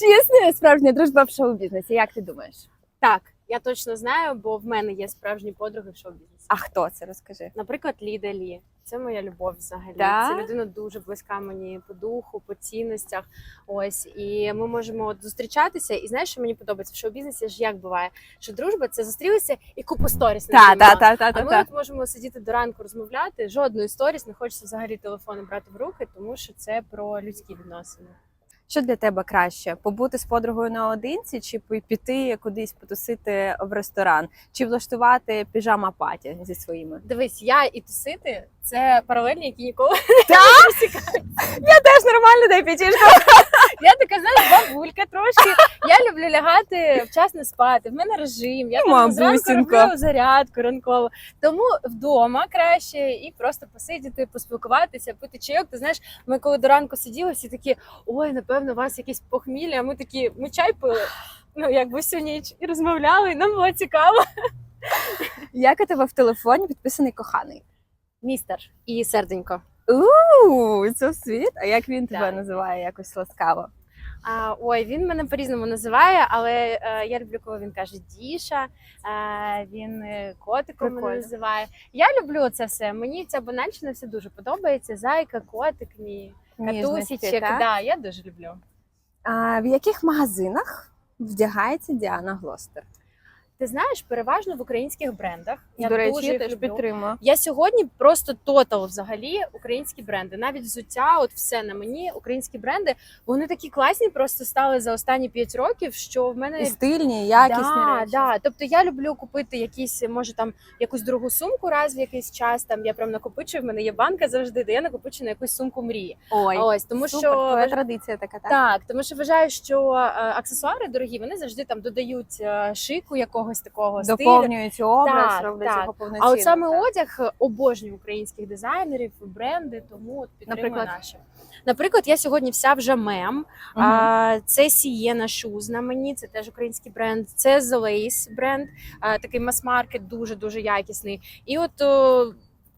Чи існує справжня дружба в шоу-бізнесі? Як ти думаєш? Так, я точно знаю, бо в мене є справжні подруги в шоу-бізнесі. А хто це? Розкажи. Наприклад, Ліда Лі. Це моя любов взагалі. Да? Це людина дуже близька мені по духу, по цінностях. Ось і ми можемо от зустрічатися. І знаєш, що мені подобається в шоу-бізнесі ж як буває, що дружба це зустрілися і купу сторіс. Та, знімала. та, та, та, А ми та. от можемо сидіти до ранку розмовляти. Жодної сторіс не хочеться взагалі телефони брати в руки, тому що це про людські відносини. Що для тебе краще? Побути з подругою наодинці, чи пі- піти кудись потусити в ресторан, чи влаштувати піжама паті зі своїми? Дивись, я і тусити це паралельні, які ніколи Я теж нормально дай п'ятішку. Я така, знаєш, бабулька трошки. Я люблю лягати вчасно спати. В мене режим. Я там зранку роблю зарядку ранкову. Тому вдома краще і просто посидіти, поспілкуватися, пити чайок. Ти знаєш, ми коли до ранку сиділи, всі такі, ой, напевно, у вас якісь похмілля. А ми такі, ми чай пили. Ну, якби всю ніч і розмовляли, і нам було цікаво. Як у тебе в телефоні підписаний коханий? Містер і серденько. У, це світ. А як він тебе Так. називає якось ласкаво? А, ой, він мене по-різному називає, але е, я люблю, коли він каже Діша, е, він е, котиком мене називає. Я люблю це все. Мені ця банальщина все дуже подобається. Зайка, котик мій, катусічек. Да, я дуже люблю. А в яких магазинах вдягається Діана Глостер? Ти знаєш, переважно в українських брендах. Я До речі, дуже я теж підтримую. Я сьогодні просто тотал взагалі українські бренди. Навіть взуття, от все на мені, українські бренди. Вони такі класні, просто стали за останні 5 років, що в мене І стильні, якісні да, речі. Да. Тобто я люблю купити якісь, може там якусь другу сумку раз в якийсь час. Там я прям накопичую. В мене є банка завжди, де я накопичу на якусь сумку мрії. Ой, Ось тому, супер, що твоя традиція така, так? так, тому що вважаю, що е, аксесуари дорогі, вони завжди там додають е, шику якогось такого стилю. Доповнюють образ, Так, роблять так. його повноцінно. А от саме так. одяг обожнює українських дизайнерів, бренди, тому от наші. Наприклад, я сьогодні вся вже мем. Угу. А, це Сієна Шуз на мені, це теж український бренд. Це Lace бренд, а, такий мас-маркет, дуже дуже якісний. І от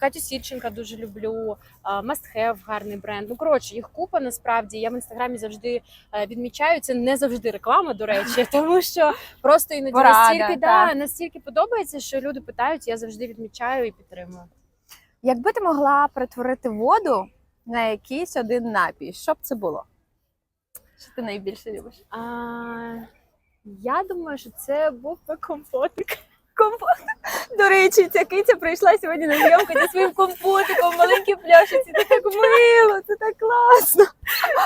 Катю Сільченка дуже люблю. Must Have гарний бренд. Ну коротше, їх купа насправді. Я в інстаграмі завжди е, відмічаю. Це не завжди реклама, до речі, тому що просто іноді Порада, настільки да, настільки подобається, що люди питають. Я завжди відмічаю і підтримую. Якби ти могла перетворити воду на якийсь один напій, що б це було? Що ти найбільше любиш? А, я думаю, що це був би компотик. Компот. До речі, ця киця прийшла сьогодні на зйомку зі своїм компотиком, маленькі пляшиці. Це так мило, це так класно.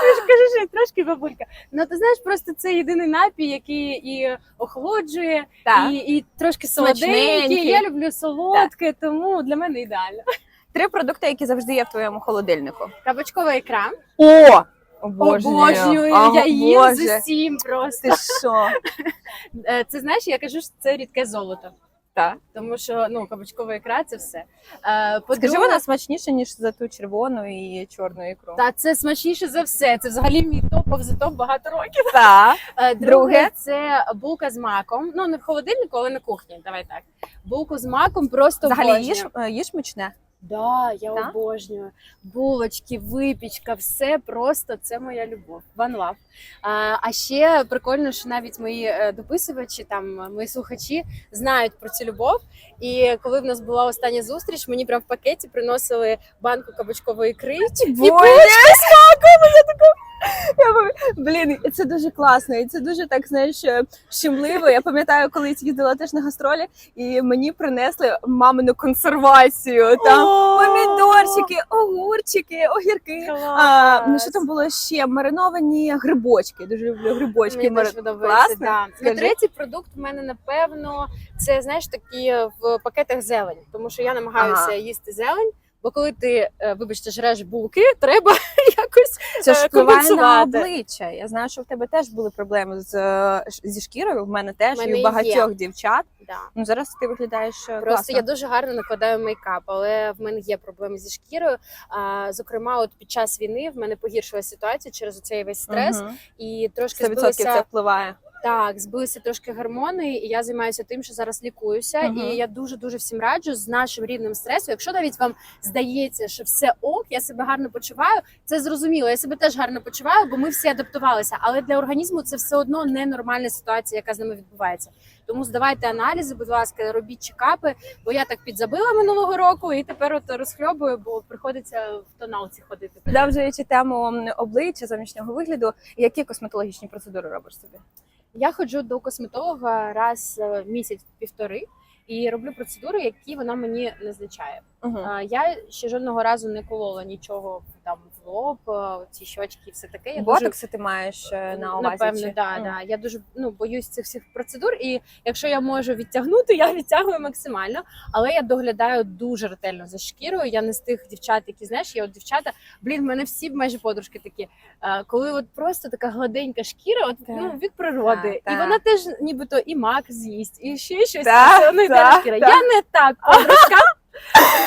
Ти ж кажеш, як трошки бабулька. Ну ти знаєш, просто це єдиний напій, який і охолоджує, Так. і, і трошки Смачненький. солоденький. Я люблю солодке, тому для мене ідеально. Три продукти, які завжди є в твоєму холодильнику. Кабачкова ікра. О! Обожнюю, Ага, я їм Боже. з усім просто. Ти що? Е, Це знаєш, я кажу, що це рідке золото. Так. Тому що ну кабачкова ікра це все. Е, Скажи, вона смачніша, ніж за ту червону і чорну ікру. Та це смачніше за все. Це взагалі мій топ за топ багато років. Так. Е, Друге, Друге? це булка з маком. Ну не в холодильнику, але на кухні. Давай так. Булку з маком просто Взагалі обожнюю. їж, е, їж мучне. Да, я Так? обожнюю. Булочки, випічка, все просто це моя любов. One love. А, а ще прикольно, що навіть мої е, дописувачі, там мої слухачі знають про цю любов. І коли в нас була остання зустріч, мені прям в пакеті приносили банку кабачкової ікри. І булочки з маком, я така. Я пам- Блін, це дуже класно, і це дуже так, знаєш, е, щемливо. Я пам'ятаю, колись їздила теж на гастролі, і мені принесли мамину консервацію. Там помідорчики, огурчики, огірки. А, ну що там було ще? Мариновані грибочки. Дуже люблю грибочки. Мені. Класно? Да. Ну, третій продукт в мене напевно це знаєш такі в пакетах зелень, тому що я намагаюся Ага. їсти зелень. Бо коли ти, е, вибачте, жреш булки, треба якось Це ж е, впливає на обличчя. Я знаю, що в тебе теж були проблеми з е, зі шкірою. В мене теж В мене і у є. багатьох дівчат. Да. Ну зараз ти виглядаєш Просто класно. я дуже гарно накладаю мейкап, але в мене є проблеми зі шкірою. А, зокрема, от під час війни в мене погіршилася ситуація через цей весь стрес, Мгм. і трошки 100% це впливає. Так, збилися трошки гормони, і я займаюся тим, що зараз лікуюся. Мгм. І я дуже дуже всім раджу з нашим рівнем стресу. Якщо навіть вам здається, що все ок, я себе гарно почуваю, це зрозуміло. Я себе теж гарно почуваю, бо ми всі адаптувалися. Але для організму це все одно ненормальна ситуація, яка з нами відбувається. Тому здавайте аналізи, будь ласка, робіть чекапи. Бо я так підзабила минулого року, і тепер от розхльобую, бо приходиться в тоналці ходити. Продовжуючи тему обличчя, зовнішнього вигляду, які косметологічні процедури робиш собі? Я ходжу до косметолога раз в місяць-півтори і роблю процедури, які вона мені назначає. А, Я ще жодного разу не колола нічого там лоб, е, ці щочки, все таке. Я дуже ти маєш е, на увазі? напевно, чи- да, Мгм. да. Я дуже ну боюсь цих всіх процедур. І якщо я можу відтягнути, я відтягую максимально. Але я доглядаю дуже ретельно за шкірою. Я не з тих дівчат, які знаєш, є от дівчата. Блін, в мене всі майже подружки такі. е, Коли от просто така гладенька шкіра, от Так. ну від природи, Так, і так. вона теж нібито і мак з'їсть, і ще щось. Так, одно йде так, шкіра. так. Я не так подружка.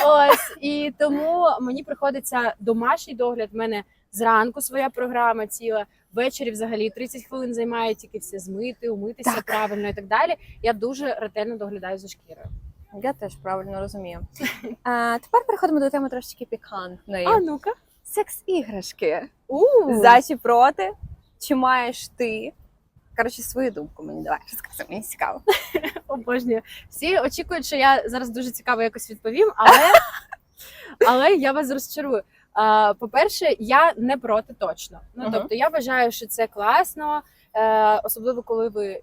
Ось і тому мені приходиться домашній догляд. В мене зранку своя програма ціла. Ввечері взагалі 30 хвилин займає тільки все змити, умитися Так. правильно і так далі. Я дуже ретельно доглядаю за шкірою. Я теж правильно розумію. А, тепер переходимо до теми трошечки пікантної. А ну-ка. Секс-іграшки. У, За чи проти? Чи маєш ти? Коротше, свою думку мені давай розказуй, мені цікаво. обожнюю. Всі очікують, що я зараз дуже цікаво якось відповім, але, але я вас розчарую. По-перше, я не проти точно. Ну тобто, я вважаю, що це класно, е, особливо коли ви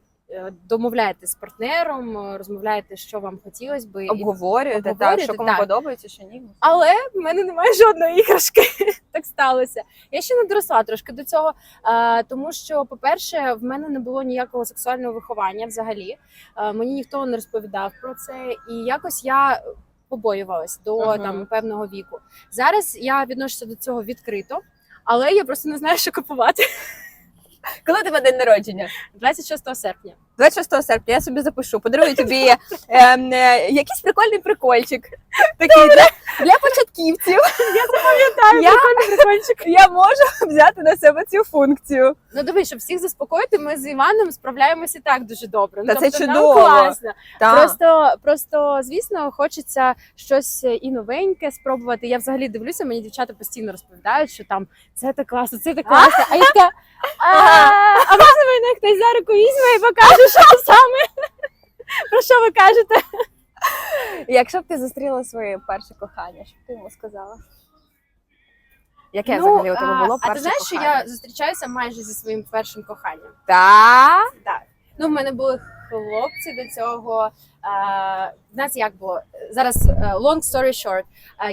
домовляєтесь з партнером, е, розмовляєте, що вам хотілося би. Обговорюєте, так, що кому так. подобається, що ні. Але в мене немає жодної іграшки. так сталося. Я ще не доросла трошки до цього, е, тому що, по-перше, в мене не було ніякого сексуального виховання взагалі. Е, мені ніхто не розповідав про це, і якось я побоювалась до Мгм. там певного віку. Зараз я відношуся до цього відкрито, але я просто не знаю, що купувати. Коли у тебе день народження? 26 серпня. 26 серпня я собі запишу, подарую тобі е, е, якийсь прикольний прикольчик. Такий для, для початківців. Я- прикольний прикольчик. Я можу взяти на себе цю функцію. Ну дивись, щоб всіх заспокоїти, ми з Іваном справляємося і так дуже добре. Та ну, це тобто, нам чудово. класно. Так. Просто, просто, звісно, хочеться щось і новеньке спробувати. Я взагалі дивлюся, мені дівчата постійно розповідають, що там це так класно, це так класно. А я така, а, а можна мене хтось за руку візьме і покаже, що саме? Про що ви кажете? Якщо б ти зустріла своє перше кохання, що б ти йому сказала? Яке Ну, взагалі у тебе а, було а перше ти знаєш, що кохання? я зустрічаюся майже зі своїм першим коханням. Так. Так. Ну, в мене були хлопці до цього. В нас як було? Зараз е, long story short.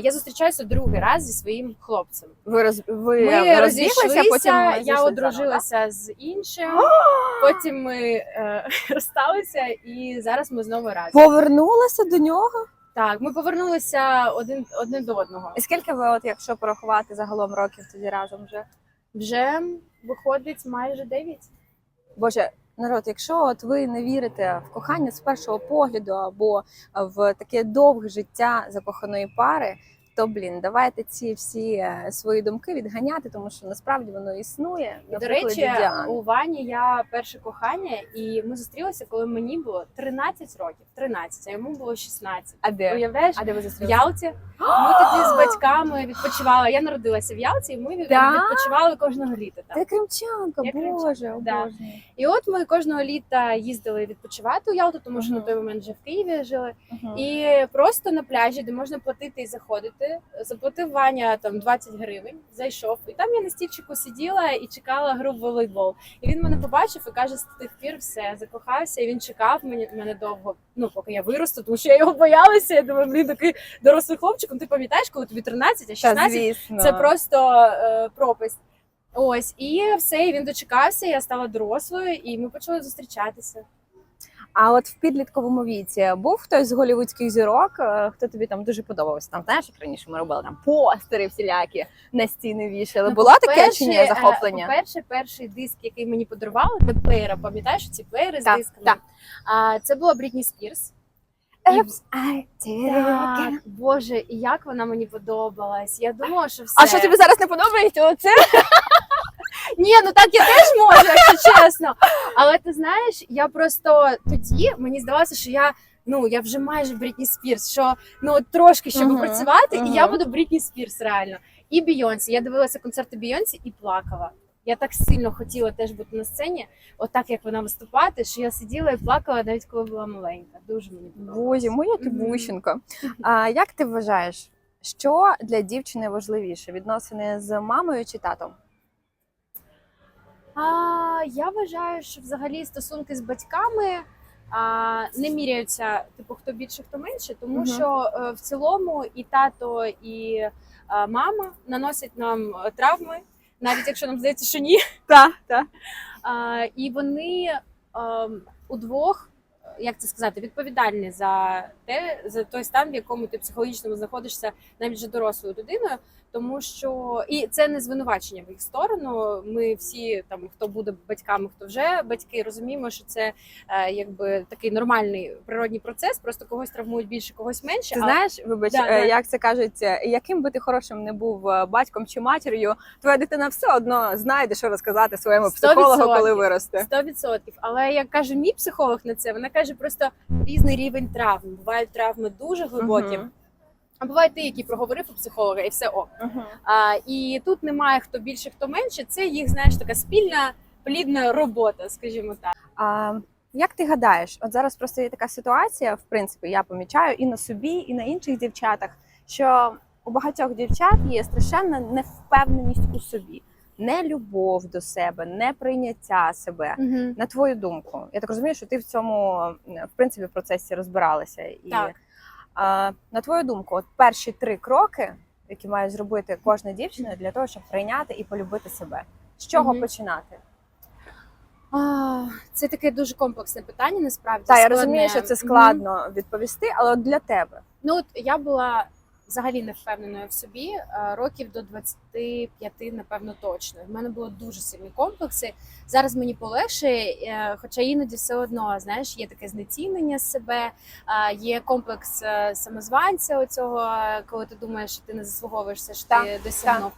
Я зустрічаюся другий раз зі своїм хлопцем. Ви, роз... ви Ми розійшлися, потім я зійшли заново, з іншим, потім ми розсталися, і зараз ми знову разом. Повернулася до нього? Так, ми повернулися один одне до одного. І скільки ви, от, якщо порахувати загалом років тоді разом вже? Вже виходить майже дев'ять. Боже, народ, якщо от ви не вірите в кохання з першого погляду або в таке довге життя закоханої пари, то блін, давайте ці всі е, свої думки відганяти, тому що насправді воно існує. І, до речі, Діани. у Вані я перше кохання, і ми зустрілися, коли мені було 13 років. 13, а йому було 16. а де? Уявляєш? А де ви В зустрілися? Ялті ми тоді з батьками відпочивали. Я народилася в Ялті, і ми відпочивали кожного літа. Там. Ти кримчанка, Я боже, да. обожнюю. І от ми кожного літа їздили відпочивати у Ялту, тому що на той момент вже в Києві жили. І просто на пляжі, де можна платити і заходити, заплатив Ваня там 20 гривень, зайшов. І там я на стільчику сиділа і чекала гру в волейбол. І він мене побачив і каже: з тих пір все закохався. І він чекав мені мене довго. Ну поки я виросту, тому що я його боялася. Я думаю, блін, такий дорослий хлопчик. Ну ти пам'ятаєш, коли тобі 13, а 16 звісно. це просто е, пропасть. Ось, і все, і він дочекався, я стала дорослою, і ми почали зустрічатися. А от в підлітковому віці був хтось з голівудських зірок, е, хто тобі там дуже подобався? Там знаєш, як раніше ми робили там постери всілякі на стіни вішали. Ну, Було таке чи ні е, захоплення? По-перше, перший диск, який мені подарували, для плеєра, пам'ятаєш ці плеєри з Так, дисками? так. А, це була Брітні Спірс. Oops, I did. Так, Боже, і як вона мені подобалась. Я думала, що все. А що тобі зараз не подобається? Оце Ні, ну так я теж можу, якщо чесно. Але ти знаєш, я просто тоді мені здавалося, що я. Ну, я вже майже Брітні Спірс, що ну от трошки ще Мгм, попрацювати, і я буду Брітні Спірс реально. І Бійонсі. Я дивилася концерти Бійонсі і плакала. Я так сильно хотіла теж бути на сцені, отак як вона виступати, що я сиділа і плакала навіть коли була маленька. Дуже мені. Боже, моя ти Мгм. бусінка. А як ти вважаєш, що для дівчини важливіше відносини з мамою чи татом? А, я вважаю, що взагалі стосунки з батьками а, не міряються, типу, хто більше, хто менше, тому Мгм. що е, в цілому і тато, і е, мама наносять нам е, травми, навіть якщо нам здається, що ні. Так, так. А, і вони ем, удвох, як це сказати, відповідальні за те, за той стан, в якому ти психологічно знаходишся навіть вже дорослою людиною. Тому що і це не звинувачення в їх сторону. Ми всі там, хто буде батьками, хто вже батьки, розуміємо, що це е, якби такий нормальний природній процес. Просто когось травмують більше, когось менше. Ти але- знаєш, вибач, Да, е, да. як це кажуть, е, яким би ти хорошим не був е, батьком чи матір'ю, твоя дитина все одно знайде, що розказати своєму психологу, коли виросте. Сто відсотків. Але як каже мій психолог на це, вона каже просто різний рівень травм. Бувають травми дуже глибокі, Мгм. А бувають ті, які проговорив у психолога, і все ок. Мгм. А, і тут немає хто більше, хто менше. Це їх, знаєш, така спільна плідна робота, скажімо так. А, як ти гадаєш, от зараз просто є така ситуація, в принципі, я помічаю і на собі, і на інших дівчатах, що у багатьох дівчат є страшенна невпевненість у собі, не любов до себе, не прийняття себе. На твою думку, я так розумію, що ти в цьому в принципі процесі розбиралася. І Так. А, на твою думку, от перші три кроки, які має зробити кожна дівчина для того, щоб прийняти і полюбити себе. З чого Мгм. починати? А, це таке дуже комплексне питання. Насправді Так, я розумію, що це складно відповісти, але от для тебе. Ну от я була взагалі не впевненою в собі е, років до 25, напевно, точно. В мене було дуже сильні комплекси. Зараз мені полегшає, е, хоча іноді все одно знаєш, є таке знецінення себе, є комплекс е, самозванця. Оцього, е, коли ти думаєш, що ти не заслуговуєш все, що ти досягнув.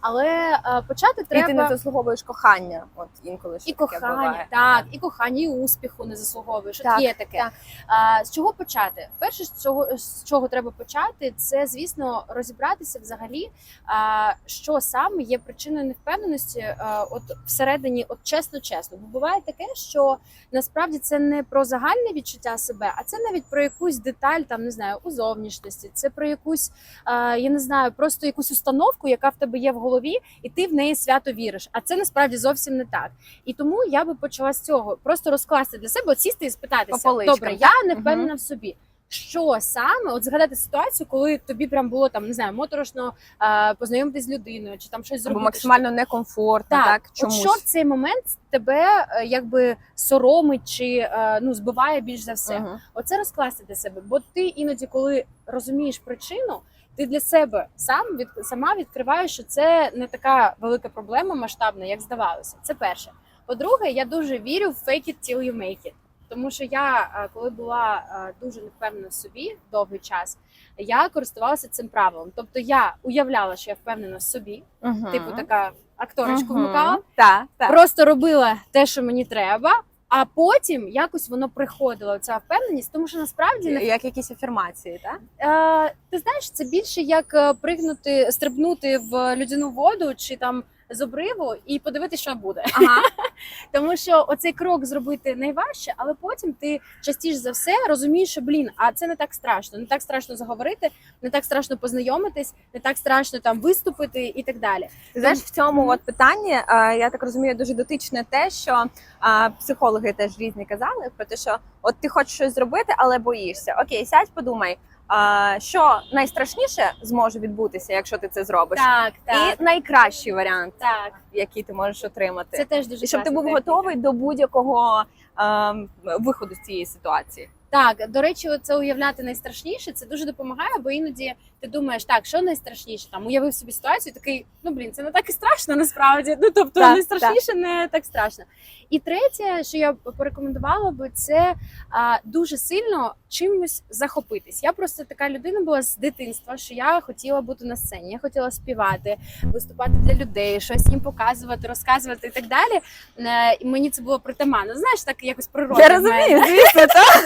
Але почати І ти не заслуговуєш кохання. От інколи ж і таке кохання, буває. так, і кохання, і успіху не заслуговуєш. От є таке. так. А, з чого почати? Перше, з чого з чого треба почати, це звісно розібратися взагалі, а, що саме є причиною невпевненості, а, от всередині, от чесно, чесно. Бо буває таке, що насправді це не про загальне відчуття себе, а це навіть про якусь деталь, там не знаю, у зовнішності, це про якусь, а, я не знаю, просто якусь установку, яка в тебе є в голові, і ти в неї свято віриш. А це насправді зовсім не так. І тому я би почала з цього просто розкласти для себе, от сісти і спитатися. Добре, я не впевнена в собі. Що саме, от згадати ситуацію, коли тобі прям було там не знаю, моторошно е, познайомитись з людиною, чи там щось Або зробити. максимально некомфортно, так, так, чомусь. от що в цей момент тебе е, якби соромить чи е, ну збиває більш за все. Мгм. Оце розкласти для себе. Бо ти іноді, коли розумієш причину, ти для себе сам від сама відкриваєш, що це не така велика проблема масштабна, як здавалося. Це перше. По-друге, я дуже вірю в fake it till you make it. Тому що я, е, коли була е, дуже невпевнена в собі довгий час, я користувалася цим правилом. Тобто я уявляла, що я впевнена в собі, Мгм. типу така акторочку вмикала, Так, так. просто робила те, що мені треба, а потім якось воно приходило, ця впевненість, тому що насправді не Як якісь афірмації, так? Е, ти знаєш, це більше як е, пригнути, стрибнути в людяну воду чи там з обриву і подивитися, що буде. Ага. Тому що оцей крок зробити найважче, але потім ти частіше за все розумієш, що блін, а це не так страшно. Не так страшно заговорити, не так страшно познайомитись, не так страшно там виступити і так далі. Ти знаєш, в цьому от питанні, е, я так розумію, дуже дотичне те, що психологи теж різні казали про те, що от ти хочеш щось зробити, але боїшся. Окей, сядь, подумай, що найстрашніше зможе відбутися, якщо ти це зробиш. Так, так, І найкращий варіант, так. який ти можеш отримати. Це теж дуже І щоб ти був техніка. готовий до будь-якого е, виходу з цієї ситуації. Так, до речі, це уявляти найстрашніше. Це дуже допомагає, бо іноді ти думаєш, так, що найстрашніше? Там уявив собі ситуацію, такий, ну блін, це не так і страшно насправді. Ну тобто Так, найстрашніше не так страшно. І третє, що я порекомендувала би, це а, дуже сильно чимось захопитись. Я просто така людина була з дитинства, що я хотіла бути на сцені, я хотіла співати, виступати для людей, щось їм показувати, розказувати і так далі. Е, І мені це було притаманно. Знаєш, так якось природно. Я розумію, звісно, так.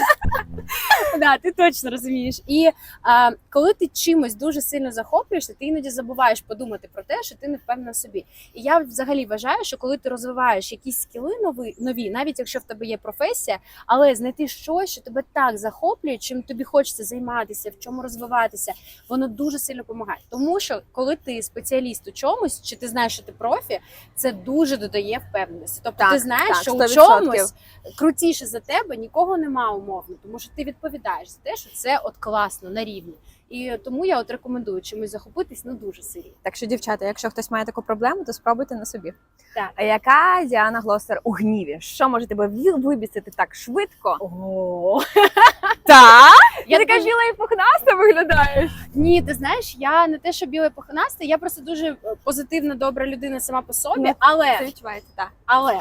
Да, ти точно розумієш. І а, коли ти чимось дуже сильно захоплюєшся, ти іноді забуваєш подумати про те, що ти не впевнена в собі. І я взагалі вважаю, що коли ти розвиваєш якісь скіли нові, нові, навіть якщо в тебе є професія, але знайти щось, що тебе так захоплює, чим тобі хочеться займатися, в чому розвиватися, воно дуже сильно допомагає. Тому що коли ти спеціаліст у чомусь, чи ти знаєш, що ти профі, це дуже додає впевненості. Тобто Так, ти знаєш, так, що у чомусь крутіше за тебе нікого нема умовно, тому що ти відповідаєш за те, що це от класно на рівні. І тому я от рекомендую чимось захопитись ну дуже сильно. Так що, дівчата, якщо хтось має таку проблему, то спробуйте на собі. Так. А яка Діана Глостер у гніві? Що може тебе вибісити так швидко? О, Так? я така біла і пухнаста виглядаєш. ні, ти знаєш, я не те, що біле похонаста, я просто дуже е, позитивна, добра людина сама по собі, але Це відчувається, так. але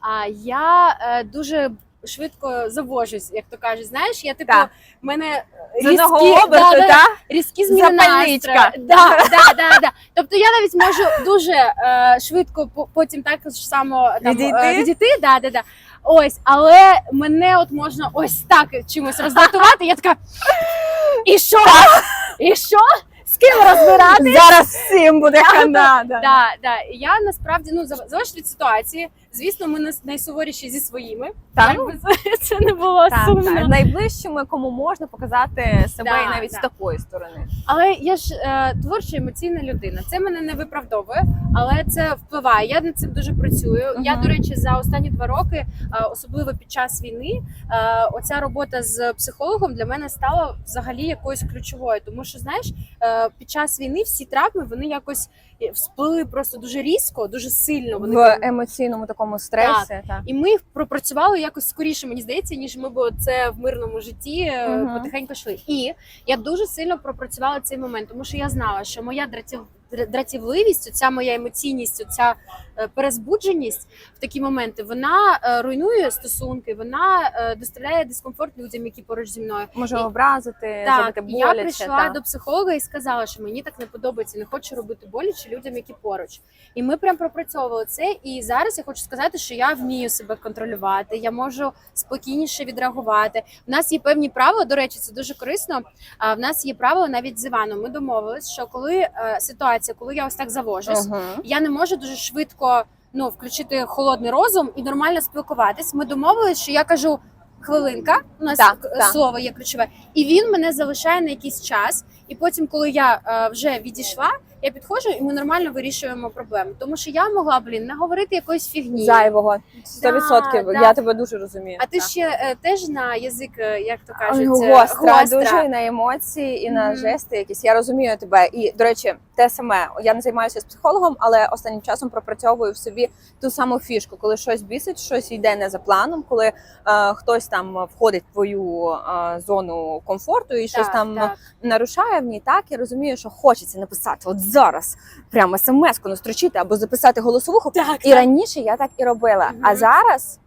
а, я е, дуже швидко завожусь, як то кажуть. Знаєш, я типу, в мене різкі- оберту, да, да, різкі зміни настрою. Да, да, да, да. Тобто я навіть можу дуже е, швидко по- потім так ж само там, Відійти? е, відійти да, да, да. Ось, але мене от можна ось так чимось роздратувати. Я така. І що? І що? З ким розбирати? Зараз всім буде хана. да. Да. І Я насправді ну за- залежить від ситуації. Звісно, ми найсуворіші зі своїми. Так. Як би це- це не було Так, сумно. так. Найближчими, кому можна показати себе Да, і навіть да. з такої сторони. Але я ж е, творча емоційна людина. Це мене не виправдовує, але це впливає. Я над цим дуже працюю. Мгм. Я, до речі, за останні два роки, е, особливо під час війни, е, оця робота з психологом для мене стала взагалі якоюсь ключовою. Тому що, знаєш, е, під час війни всі травми вони якось всплили просто дуже різко, дуже сильно. Вони В емоційному такому стресі. Так. і ми пропрацювали якось скоріше, мені здається, ніж ми б це в мирному житті угу. Потихеньку йшли. І я дуже сильно пропрацювала цей момент, тому що я знала, що моя дратів, дратівливість, ця моя емоційність, ця перезбудженість в такі моменти, вона е, руйнує стосунки, вона е, доставляє дискомфорт людям, які поруч зі мною. Може І- образити, Так, зробити і я прийшла так. до психолога і сказала, що мені так не подобається, не хочу робити боляче людям, які поруч. І ми прям пропрацьовували це. І зараз я хочу сказати, що я вмію себе контролювати, я можу спокійніше відреагувати. У нас є певні правила. До речі, це дуже корисно. А в нас є правила навіть з Іваном. Ми домовились, що коли е, ситуація, коли я ось так завожусь, Мгм. я не можу дуже швидко ну, включити холодний розум і нормально спілкуватись. Ми домовились, що я кажу. Хвилинка, у нас Так, слово так. є ключове, і він мене залишає на якийсь час. І потім, коли я е, вже відійшла, я підходжу і ми нормально вирішуємо проблему. Тому що я могла, блін, наговорити якоїсь фігні. Зайвого. 100%. Да, Я да. тебе дуже розумію. А ти Так. ще е, теж на язик, е, як то кажуть, е, гостра, дуже і на емоції, і на Мгм. жести якісь. Я розумію тебе. І до речі, те саме. Я не займаюся з психологом, але останнім часом пропрацьовую в собі ту саму фішку, коли щось бісить, щось йде не за планом, коли е, хтось там входить в твою е, зону комфорту і щось Так, там так. нарушає в ній. Так я розумію, що хочеться написати от зараз, прямо смс-ку настрочити або записати голосовуху. Так, І раніше я так і робила. А зараз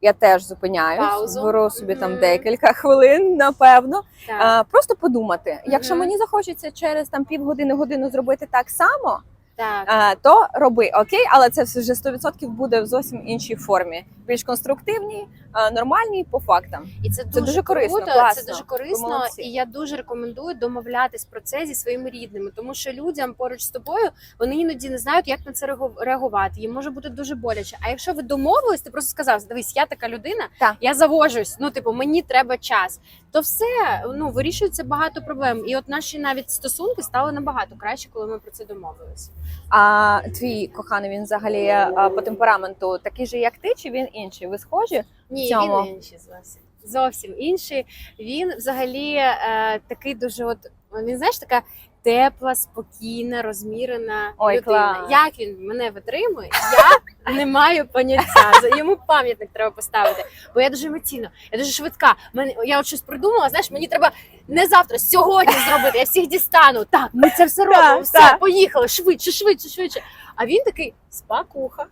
я теж зупиняюсь, Паузу. беру собі там декілька хвилин, напевно. так. А, просто подумати. Якщо мені захочеться через там півгодини годину зробити так само, так. то роби окей, але це вже 100% буде в зовсім іншій формі, більш конструктивній, а, нормальній по фактам. І це дуже, дуже корисно, круто, класно. Це дуже корисно, і я дуже рекомендую домовлятись про це зі своїми рідними, тому що людям поруч з тобою вони іноді не знають, як на це реагу- реагувати. Їм може бути дуже боляче. А якщо ви домовились, ти просто сказав: дивись, я така людина, Так. я завожусь. Ну, типу, мені треба час. То все ну вирішується багато проблем. І от наші навіть стосунки стали набагато краще, коли ми про це домовились. А твій коханий він взагалі а, по темпераменту такий же, як ти, чи він інший? Ви схожі? Ні, цьому. він інший зовсім. Зовсім інший. Він взагалі е, такий дуже, от він знаєш, така тепла, спокійна, розмірена Ой, людина. клас. Як він мене витримує, я Не маю поняття. Йому пам'ятник треба поставити. Бо я дуже емоційна, я дуже швидка. Мене я от щось придумала. Знаєш, мені треба не завтра, сьогодні зробити. Я всіх дістану. Так, ми це все робимо. Все, поїхали швидше, швидше, швидше. А він такий спакуха.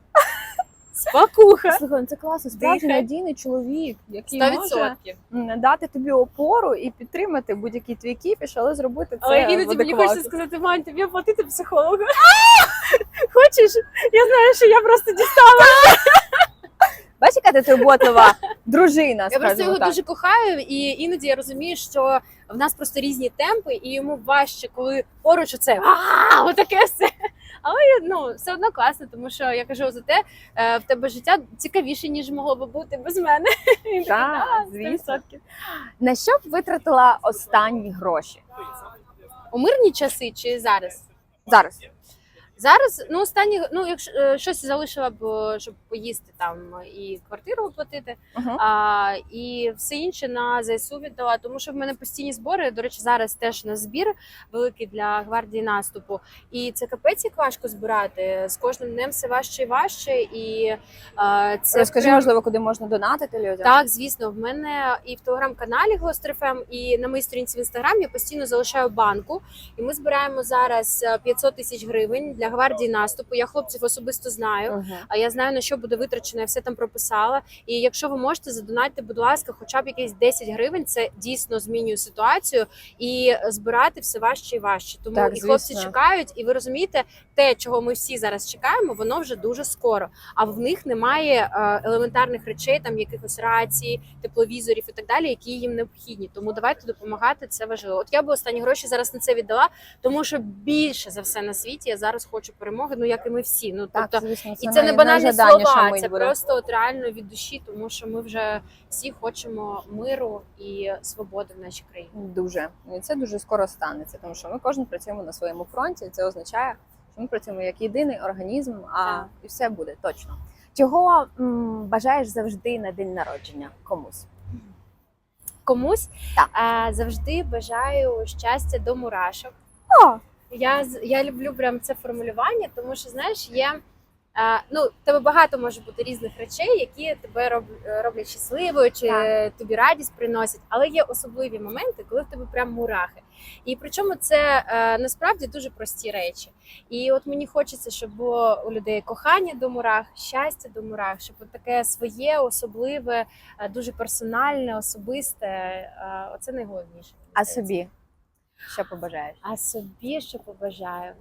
Спакуха. Слухай, ну це класно. Справді Дихай. надійний чоловік, який Сто може відсотків. дати тобі опору і підтримати будь-який твій кіпіш, але зробити це Але в іноді мені хочеться сказати, Вань, тобі оплатити психолога. Хочеш? Я знаю, що я просто дістала. Бачиш, яка ти турботлива дружина, Я просто скажімо його так. дуже кохаю, і іноді я розумію, що в нас просто різні темпи, і йому важче, коли поруч оце «А, отаке все. Але ну все одно класно, тому що я кажу за те, е, в тебе життя цікавіше, ніж могло би бути без мене. Так, «Да, звісно. На що б витратила останні гроші? У мирні часи чи зараз? Зараз. Зараз, ну останні, ну якщо е, щось залишила б, щоб поїсти там і квартиру оплатити, Угу. а, і все інше на ЗСУ віддала, тому що в мене постійні збори. До речі, зараз теж на збір великий для гвардії наступу. І це капець як важко збирати. З кожним днем все важче і важче. І а, це Розкажи, прям- можливо, куди можна донатити людям? так, звісно, в мене і в телеграм-каналі Глостерфем, і на моїй сторінці в інстаграм я постійно залишаю банку. І ми збираємо зараз е, 500 тисяч гривень для гвардії наступу. Я хлопців особисто знаю. Угу. А я знаю на що буде витрачено, я все там прописала. І якщо ви можете задонатьте, будь ласка, хоча б якісь 10 гривень, це дійсно змінює ситуацію і збирати все важче і важче. Тому Так, і хлопці звісно. чекають, і ви розумієте, те, чого ми всі зараз чекаємо, воно вже дуже скоро. А в них немає е, елементарних речей, там якихось рацій, тепловізорів і так далі, які їм необхідні. Тому давайте допомагати. Це важливо. От я би останні гроші зараз на це віддала, тому що більше за все на світі я зараз хочу перемоги. Ну як і ми всі. Ну Так, тобто. звісно, І це не банальні слова, це буде. просто от реально від душі, тому що ми вже всі хочемо миру і свободи в нашій країні. Дуже і це дуже скоро станеться, тому що ми кожен працюємо на своєму фронті. Це означає, що ми працюємо як єдиний організм, а Так. і все буде точно. Чого м, бажаєш завжди на день народження комусь? Комусь Так. а, завжди бажаю щастя до мурашок. О, Я я люблю прям це формулювання, тому що знаєш, є. А, ну, тебе багато може бути різних речей, які тебе роб, роблять щасливою, чи Так. тобі радість приносять, але є особливі моменти, коли в тебе прям мурахи. І причому це е, насправді дуже прості речі. І от мені хочеться, щоб було у людей кохання до мурах, щастя до мурах, щоб от таке своє, особливе, е, дуже персональне, особисте. е, Оце найголовніше. а собі що побажаєш? А собі що побажаю?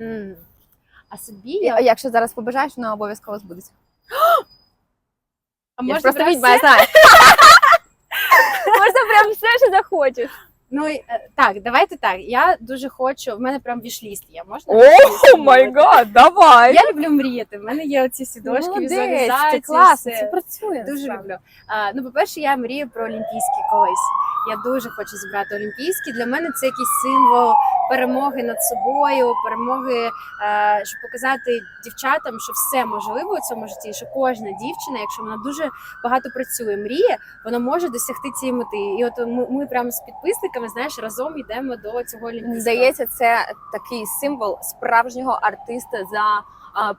М. А собі я якщо зараз побажаєш, воно обов'язково збудеться. а Я ж просто прям відьма, я все? знаю. Можна прям все, що захочеш. Ну і, е, так, давайте так. Я дуже хочу. В мене прям вішліст є. Можна? О, май гад, давай! Я люблю мріяти. В мене є оці всі дошки, Молодець, візуалізації. це класно, все. це працює. Дуже насправді. люблю. А, ну, по-перше, я мрію про Олімпійські колись. Я дуже хочу зібрати Олімпійські. Для мене це якийсь символ перемоги над собою, перемоги, е, щоб показати дівчатам, що все можливо у цьому житті, що кожна дівчина, якщо вона дуже багато працює, мріє, вона може досягти цієї мети. І от ми, ми прямо з підписниками, знаєш, разом йдемо до цього Олімпійського. Здається, це такий символ справжнього артиста за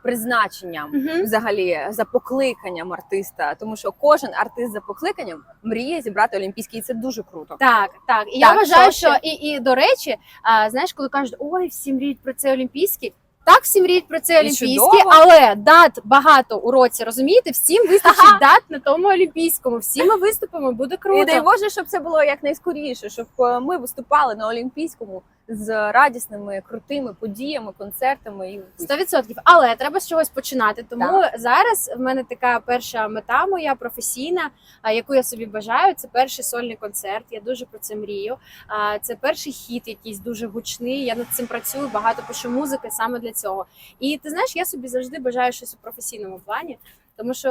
призначенням. Мгм. Взагалі за покликанням артиста, тому що кожен артист за покликанням мріє зібрати олімпійський, і це дуже круто. Так, так. І Так, я вважаю, що що, і, і до речі, а, знаєш, коли кажуть, ой, всі мріють про це Олімпійський. Так, всі мріють про це чудово. але дат багато у році, розумієте? Всім вистачить дат на тому Олімпійському. Всі ми виступимо, буде круто. І дай Боже, щоб це було якнайскоріше, щоб е, ми виступали на олімпійському з радісними, крутими подіями, концертами і Сто відсотків, але треба з чогось починати. Тому зараз в мене така перша мета моя професійна, яку я собі бажаю. Це перший сольний концерт. Я дуже про це мрію. Це перший хіт, якийсь дуже гучний. Я над цим працюю, багато пишу музики саме для цього. І ти знаєш, я собі завжди бажаю щось у професійному плані. Тому що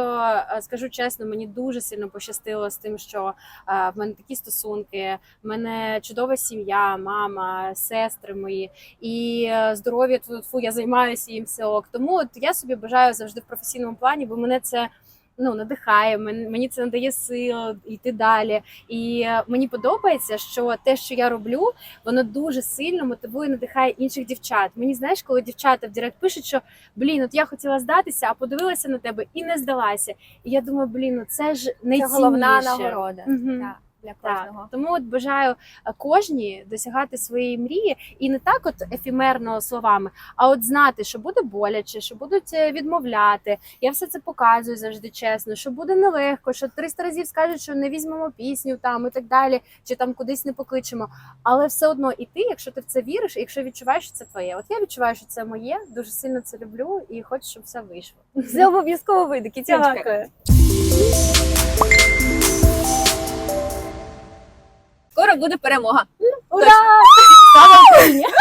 е, скажу чесно, мені дуже сильно пощастило з тим, що е, в мене такі стосунки, в мене чудова сім'я, мама, сестри мої, і е, здоров'я тут фу, я займаюся їм все ок. Тому от я собі бажаю завжди в професійному плані, бо мене це ну надихає. мен- Мені це надає сил йти далі. І е, мені подобається, що те, що я роблю, воно дуже сильно мотивує, надихає інших дівчат. Мені знаєш, коли дівчата в Директ пишуть, що блін, от я хотіла здатися, а подивилася на тебе і не здалася. І я думаю, блін, ну це ж Це головна нагорода Угу. да, для Так, кожного. тому от бажаю е, кожній досягати своєї мрії, і не так, от ефемерно словами, а от знати, що буде боляче, що будуть е, відмовляти. Я все це показую завжди чесно, що буде нелегко, що 300 разів скажуть, що не візьмемо пісню там і так далі, чи там кудись не покличемо. Але все одно і ти, якщо ти в це віриш, якщо відчуваєш, що це твоє. От я відчуваю, що це моє, дуже сильно це люблю і хочу, щоб все вийшло. Все обов'язково вийде. Дякую. Скоро буде перемога. Ура! Слава Україні!